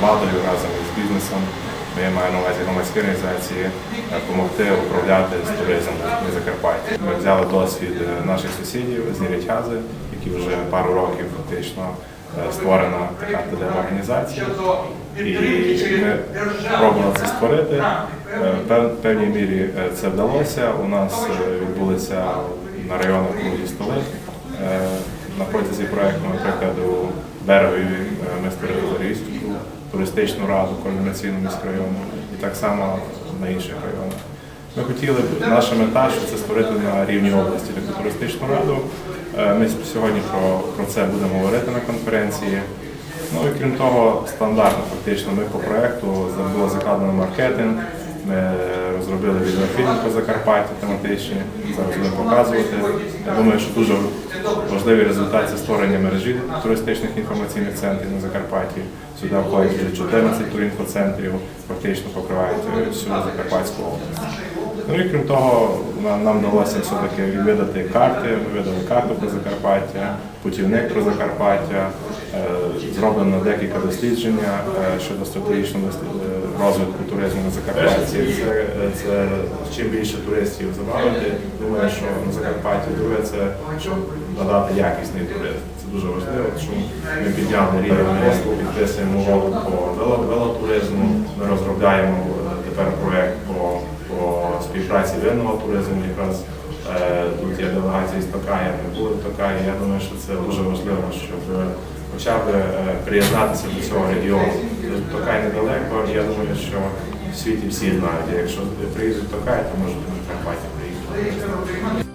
владою, разом із бізнесом. Ми маємо на увазі громадські організації е, допомогти управляти з туризмом на Закарпатті. Ми взяли досвід е, наших сусідів з Нірячази, які вже пару років фактично е, створена така ТДМ організація. І ми пробували це створити. В певній мірі це вдалося. У нас відбулися на районах круглі столи. Протязі проекту, наприклад, у Берегові е, ми створили Зарійську туристичну раду координаційну міськрайону і так само на інших районах. Ми хотіли б, наша мета, що це створити на рівні області таку туристичну раду. Е, Ми сьогодні про, про це будемо говорити на конференції. Ну і крім того, стандартно фактично ми по проекту було закладено маркетинг. Ми розробили відеофільм по Закарпаттю тематичні. Зараз будемо показувати. Я думаю, що дуже важливий результат це створення мережі туристичних інформаційних центрів на Закарпатті. Сюди входять 14 турінфоцентрів, фактично покривають е, всю Закарпатську область. Ну і крім того, нам, вдалося все-таки видати карти. Ми видали карту про Закарпаття, путівник про Закарпаття. Е, Зроблено декілька дослідження е, щодо стратегічного розвитку туризму на Закарпатті. Це, це чим більше туристів забавити. Думаю, що на Закарпатті друге це надати якісний туризм. Це дуже важливо, що ми підняли рівень мозку, підписуємо угоду по велотуризму. Ми розробляємо тепер проект по, по співпраці винного туризму. Якраз е, тут є делегація з Токая, ми були в Токаї. Я думаю, що це дуже важливо, щоб е, би е, приєднатися до цього регіону. Токай недалеко, я думаю, що в світі всі знають. Якщо приїздять Токай, то можуть на Карпаті приїхати.